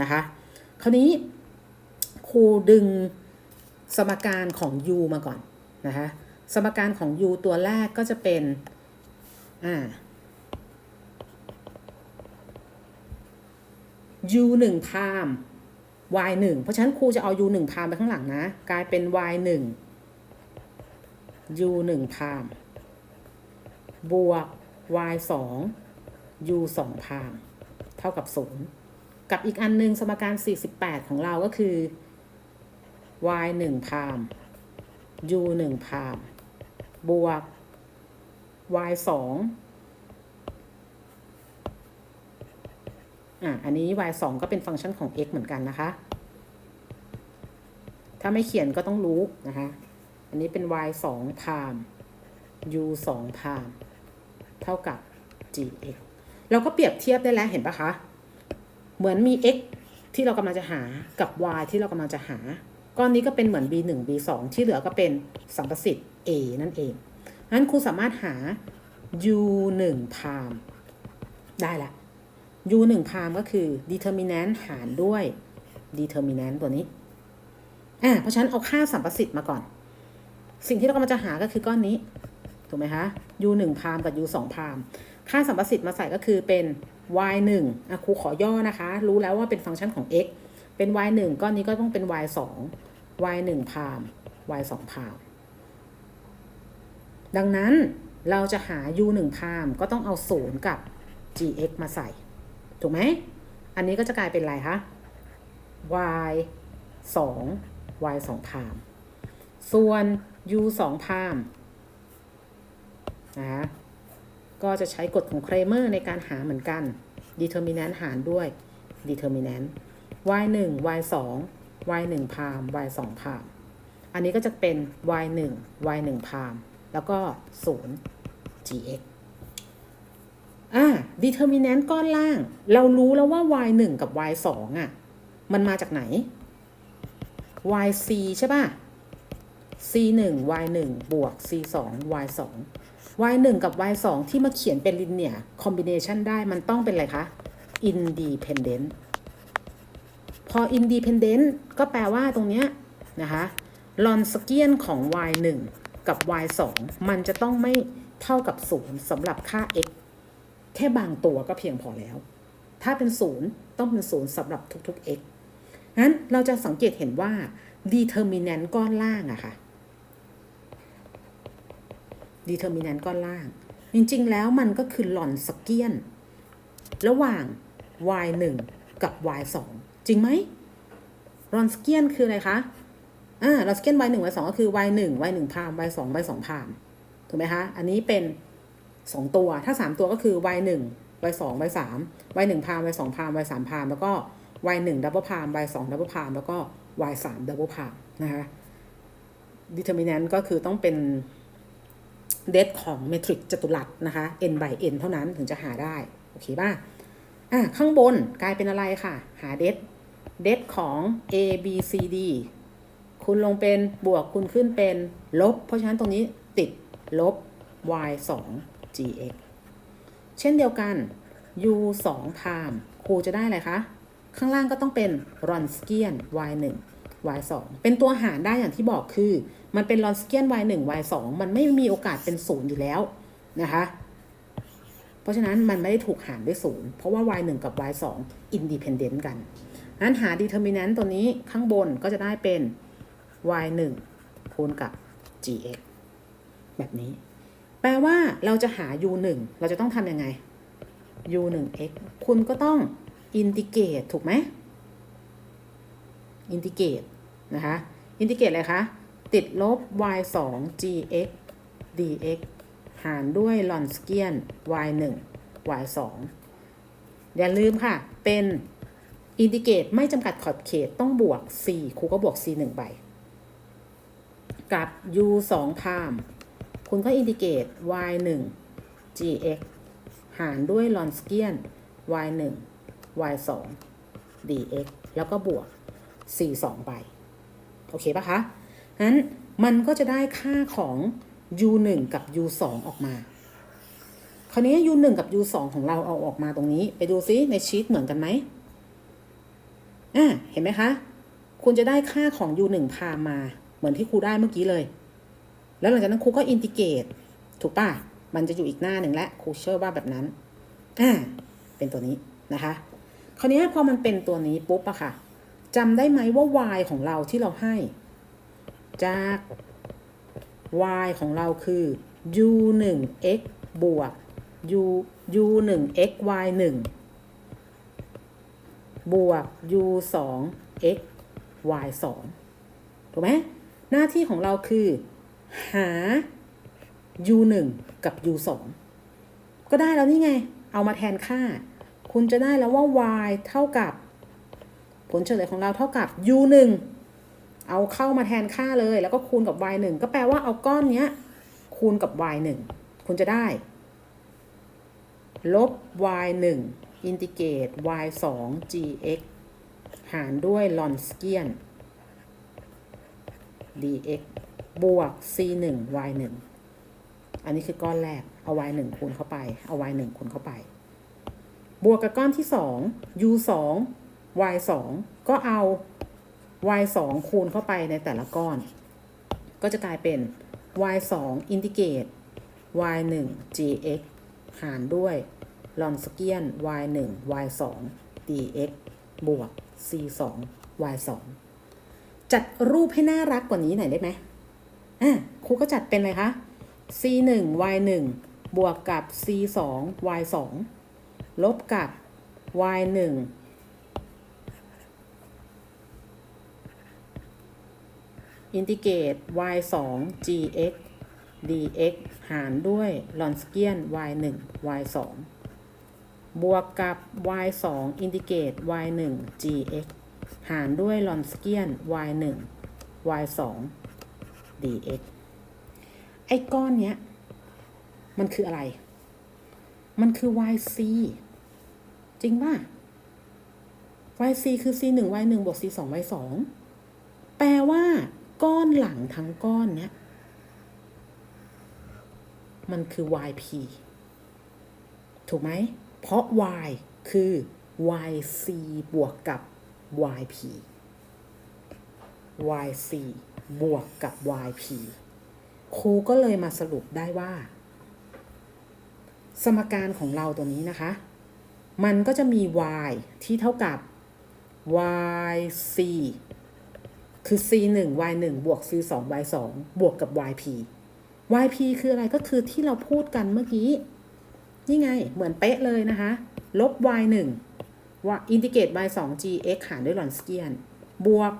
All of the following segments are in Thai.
นะคะ คราวนี้ครูดึงสมการของ u มาก่อนนะคะสมการของ u ตัวแรกก็จะเป็นอ่า u 1พาม y 1เพราะฉะนั้นครูจะเอา u 1พามไปข้างหลังนะ กลายเป็น y 1 u 1พามบวก y 2 u 2พาม เท่ากับ 0 กับอีกอันหนึงสมการ 48 ของเราก็คือ y 1พาม u 1พามบวก y 2อะอันนี้ y 2ก็เป็นฟังก์ชันของ x เหมือนกันนะคะ ถ้าไม่เขียนก็ต้องรู้นะคะ อันนี้เป็น y 2พาม u 2พาม เท่ากับ gx เราก็เปรียบเทียบได้แล้วเห็นปะคะ เหมือนมี x ที่เรากำลังจะหากับ y ที่เรากำลังจะหา ก้อนนี้ก็เป็นเหมือน b 1 b 2ที่เหลือก็เป็นสัมประสิทธิ์ a นั่นเองงั้นครูสามารถหา u 1พามได้ละ u 1พามก็คือ determinant หารด้วย determinant ตัวนี้อ่าเพราะฉะนั้นเอาค่าสัมประสิทธิ์มาก่อน สิ่งที่เรากำลังจะหาก็คือก้อนนี้ ถูกไหมคะ u 1พามกับ u 2พามค่าสัมประสิทธิ์มาใส่ก็คือเป็น y 1อะครูขอย่อนะคะ รู้แล้วว่าเป็นฟังก์ชันของ x เป็น y 1ก้อนนี้ก็ต้องเป็น y 2 y 1พาม y 2พาม ดังนั้นเราจะหา u 1พามก็ต้องเอา 0 กับ gx มาใส่ ถูกไหม อันนี้ก็จะกลายเป็นอะไรคะ y 2 y 2พาม ส่วน u 2พามนะคะ ก็จะใช้กฎของเครเมอร์ในการหาเหมือนกัน determinant หารด้วย determinant y 1 y 2 y 1พาม y 2พาม อันนี้ก็จะเป็น y 1 y 1พาม แล้วก็ 0 gx อ่า determinant ก้อนล่าง เรารู้แล้วว่า y 1กับ y 2อะ มันมาจากไหน yc ใช่ป่ะ c 1 y 1บวก c 2 y 2 y 1กับ y 2ที่มาเขียนเป็น linear combination ได้มันต้องเป็นอะไรคะ independent พอ independent ก็แปลว่าตรงเนี้ยนะคะลอนสเกียนของ y 1กับ y 2มันจะต้องไม่เท่ากับ 0สำหรับค่า x แค่บางตัวก็เพียงพอแล้ว ถ้าเป็น 0 ต้องเป็น 0สำหรับทุกๆ x งั้นเราจะสังเกตเห็นว่า determinant ก้อนล่างอะค่ะ determinant ก้อนล่าง จริงๆ แล้วมันก็คือหลอนสเกียน ระหว่าง y 1กับ y 2จริงไหมหลอนสเกียนคืออะไรคะอ่าหลอนสกเกียน y 1 y 2ก็คือ y 1 y 1พาม y 2 y 2พามถูกไหมคะอันนี้เป็น2ตัว ถ้า3ตัวก็คือ y 1 y 2 y 3 y 1พาม y 2พาม y 3พาม แล้วก็ y 1 double พาม y 2 double พาม แล้วก็ y 3 double พาม นะคะ determinant ก็คือต้องเป็น เดทของเมทริกจัตุรัสนะคะ n by n เท่านั้นถึงจะหาได้ โอเคป่ะอะข้างบนกลายเป็นอะไรค่ะ หาเดทเดทของ a b c d คุณลงเป็นบวกคุณขึ้นเป็นลบ เพราะฉะนั้นตรงนี้ติดลบ y 2 gx เช่นเดียวกัน u 2พามครูจะได้อะไรคะ ข้างล่างก็ต้องเป็น r o n s k i a n y 1 y 2เป็นตัวหารได้อย่างที่บอกคือ มันเป็น r o n s k i a n y 1 y 2มันไม่มีโอกาสเป็นศูนย์อยู่แล้วนะคะ เพราะฉะนั้นมันไม่ได้ถูกหารด้วยศูนย์เพราะว่า y 1กับ y 2 independent กันนั้นหา determinant ตัวนี้ข้างบนก็จะได้เป็น y 1คูณกับ gx แบบนี้ แปลว่าเราจะหา u 1เราจะต้องทำยังไง u 1 x คุณก็ต้อง integrate ถูกไหม integrate น นะคะ integrate อะไรคะ ติดลบ y 2 gx dx หารด้วย ln s q u i a n y 1 y 2อย่าลืมค่ะ เป็น integrate ไม่จำกัดขอบเขตต้องบวก c ครูก็บวก c 1 ใบ กับ u 2พามคุณก็อินทิเกรต y 1 gx หารด้วย ln s q u i a n y 1 y 2 dx แล้วก็บวก c 2ไป โอเคปะคะนั้นมันก็จะได้ค่าของ u 1กับ u 2ออกมา คราวนี้ u 1กับ u 2ของเราเอาออกมาตรงนี้ ไปดูซิในชีตเหมือนกันไหมอะเห็นไหมคะ คุณจะได้ค่าของ u 1พามา เหมือนที่ครูได้เมื่อกี้เลย แล้วหลังจากนั้นครูก็อินทิเกรตถูกป่ะ มันจะอยู่อีกหน้าหนึ่งและครูเชื่อว่าแบบนั้นอ่าเป็นตัวนี้นะคะ คราวนี้พอมันเป็นตัวนี้ปุ๊บอะค่ะ จำได้ไหมว่า y ของเราที่เราให้ จาก y ของเราคือ u 1 x บวก u u 1 x y 1บวก u 2 x y 2ถูกไหมหน้าที่ของเราคือ หา u 1กับ u 2ก็ได้แล้วนี่ไง เอามาแทนค่า คุณจะได้แล้วว่า y เท่ากับ ผลเฉลยของเราเท่ากับ u 1เอาเข้ามาแทนค่าเลย แล้วก็คูณกับ y 1ก็แปลว่าเอาก้อนเนี้ย คูณกับ y 1คุณจะได้ ลบ y 1อินทิเกรต y 2 gx หารด้วยลอนสเกียน dx บวก c 1 y 1อันนี้คือก้อนแรก เอา y 1คูณเข้าไป เอา y 1คูณเข้าไป บวกกับก้อนที่ 2 u 2 y 2ก็เอา y 2คูณเข้าไปในแต่ละก้อน ก็จะกลายเป็น y 2อินทิเกรต y 1 gx หารด้วยลอนสเกียน y 1 y 2 dx บวก c 2 y 2จัดรูปให้น่ารักกว่านี้หน่อยได้ไหมอะครูก็จัดเป็นอะไรคะ c 1 y 1บวกกับ c 2 y 2ลบกับ y 1 อินทิเกรต y 2 gx dx หารด้วยลอนสเกียน y 1 y 2บวกกับ y 2อินทิเกรต y 1 gx หารด้วยลอนสเกียน y 1 y 2 dx ไอ้ก้อนเนี้ย มันคืออะไร มันคือ yc จริงป่ะ yc คือ c 1 y 1บวก c 2 y 2แปลว่า ก้อนหลังทั้งก้อนเนี้ยมันคือ yp ถูกไหม เพราะ y คือ yc บวกกับ yp yc บวกกับ yp ครูก็เลยมาสรุปได้ว่า สมการของเราตัวนี้นะคะ มันก็จะมี y ที่เท่ากับ yc คือ c 1 y 1บวก c 2 y 2บวกกับ yp yp คืออะไรก็คือที่เราพูดกันเมื่อกี้ นี่ไง เหมือนเป๊ะเลยนะคะ ลบ y 1ว่าอินทิเกรต y 2 gx หารด้วยลอนสเกียน บวก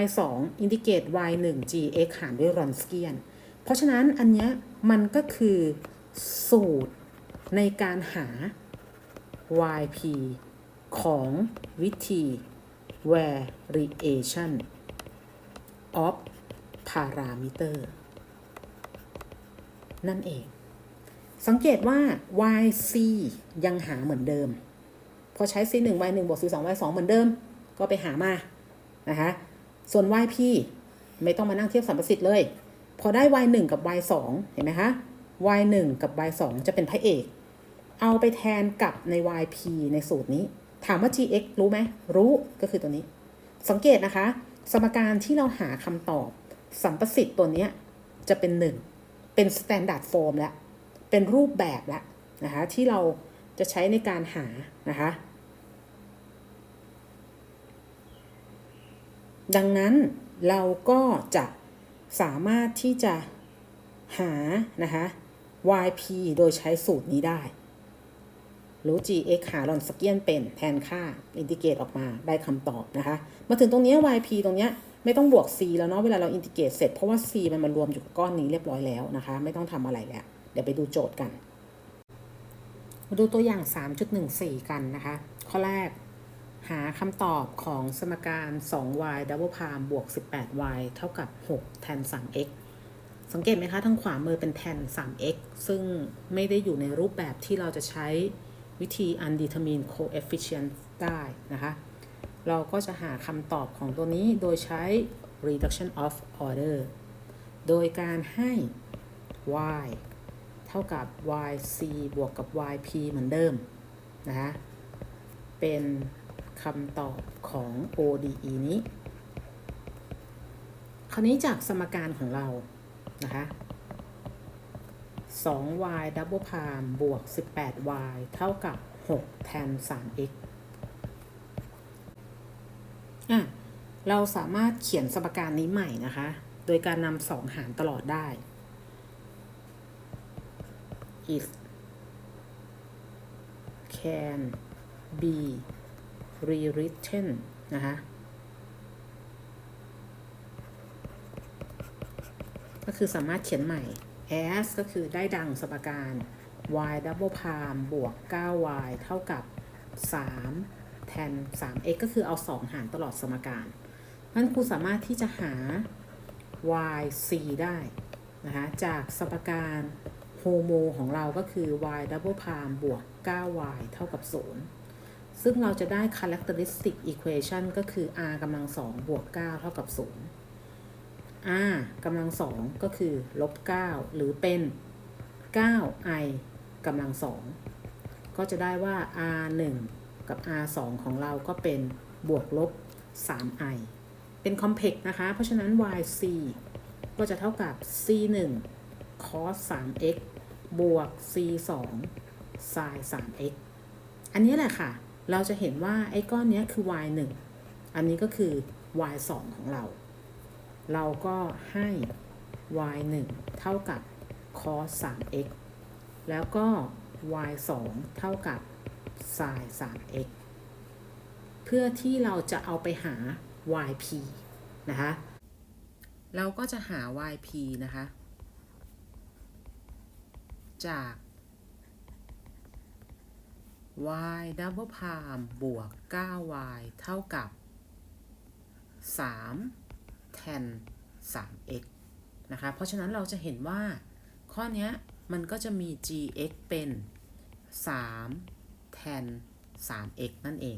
y 2อินทิเกรต y 1 gx หารด้วยลอนสเกียน เพราะฉะนั้นอันเนี้ยมันก็คือสูตรในการหา yp ของวิธี variation of parameter นั่นเอง สังเกตว่า yc ยังหาเหมือนเดิม พอใช้ c 1 y 1บวก c 2 y 2เหมือนเดิม ก็ไปหามา นะคะ ส่วน yp ไม่ต้องมานั่งเทียบสัมประสิทธิ์เลย พอได้ y 1กับ y 2เห็นไหมคะ y 1กับ y 2จะเป็นพระเอก เอาไปแทนกับใน yp ในสูตรนี้ ถามว่า gx รู้ไหม รู้ ก็คือตัวนี้ สังเกตนะคะ สมการที่เราหาคำตอบสัมประสิทธิ์ตัวนี้จะเป็น1เป็น standard form แล้วเป็นรูปแบบแล้วนะคะที่เราจะใช้ในการหานะคะดังนั้นเราก็จะสามารถที่จะหานะคะ yp โดยใช้สูตรนี้ได้ รู้ gx หาลอนสเกียนเป็นแทนค่าอินทิเกรตออกมาได้คำตอบนะคะ มาถึงตรงนี้ yp ตรงเนี้ยไม่ต้องบวก c แล้วเนาะเวลาเราอินทิเกรตเสร็จเพราะว่า c มันมารวมอยู่กับก้อนนี้เรียบร้อยแล้วนะคะ ไม่ต้องทำอะไรแล้ว เดี๋ยวไปดูโจทย์กัน มาดูตัวอย่าง 3.14 กันนะคะ ข้อแรกหาคำตอบของสมการ 2y double prime บวก 18y เท่ากับ 6 แทน 3x สังเกตไหมคะ ทางขวามือเป็นแทน 3x ซึ่งไม่ได้อยู่ในรูปแบบที่เราจะใช้ วิธี undetermined coefficient ได้นะคะ เราก็จะหาคำตอบของตัวนี้โดยใช้ reduction of order โดยการให้ y เท่ากับ yc บวกกับ yp เหมือนเดิมนะคะเป็นคำตอบของ ODE นี้ คราวนี้จากสมการของเรานะคะ 2y double prime บวก 18y เท่ากับ 6 แทน 3x อะ เราสามารถเขียนสมการนี้ใหม่นะคะ โดยการนำสองหารตลอดได้ is can be rewritten นะคะก็คือสามารถเขียนใหม่ as ก็คือได้ดังสมการ y double prime บวก 9y เท่ากับ 3 แทน 3x ก็คือเอา 2 หารตลอดสมการนั้นครูสามารถที่จะหา y c ได้นะคะจากสมการโฮโมของเราก็คือ y double prime บวก 9y เท่ากับ 0 ซึ่งเราจะได้ characteristic equation ก็คือ r กำลัง 2 บวก 9 เท่ากับ 0 r กำลัง2ก็คือลบ9หรือเป็น 9i กำลัง2ก็จะได้ว่า r 1กับ r 2ของเราก็เป็นบวกลบ 3i เป็น complex นะคะ เพราะฉะนั้น yc ก็จะเท่ากับ c 1 cos 3x บวก c 2 sin 3x อันนี้แหละค่ะ เราจะเห็นว่าไอ้ก้อนเนี้ยคือ y 1อันนี้ก็คือ y 2ของเรา เราก็ให้ y 1เท่ากับ cos 3x แล้วก็ y 2เท่ากับ sin 3x เพื่อที่เราจะเอาไปหา yp นะคะ เราก็จะหา yp นะคะ จาก y double prime บวก 9y เท่ากับ 3 tan 3x นะคะ เพราะฉะนั้นเราจะเห็นว่าข้อนี้มันก็จะมี gx เป็น3 tan 3x นั่นเอง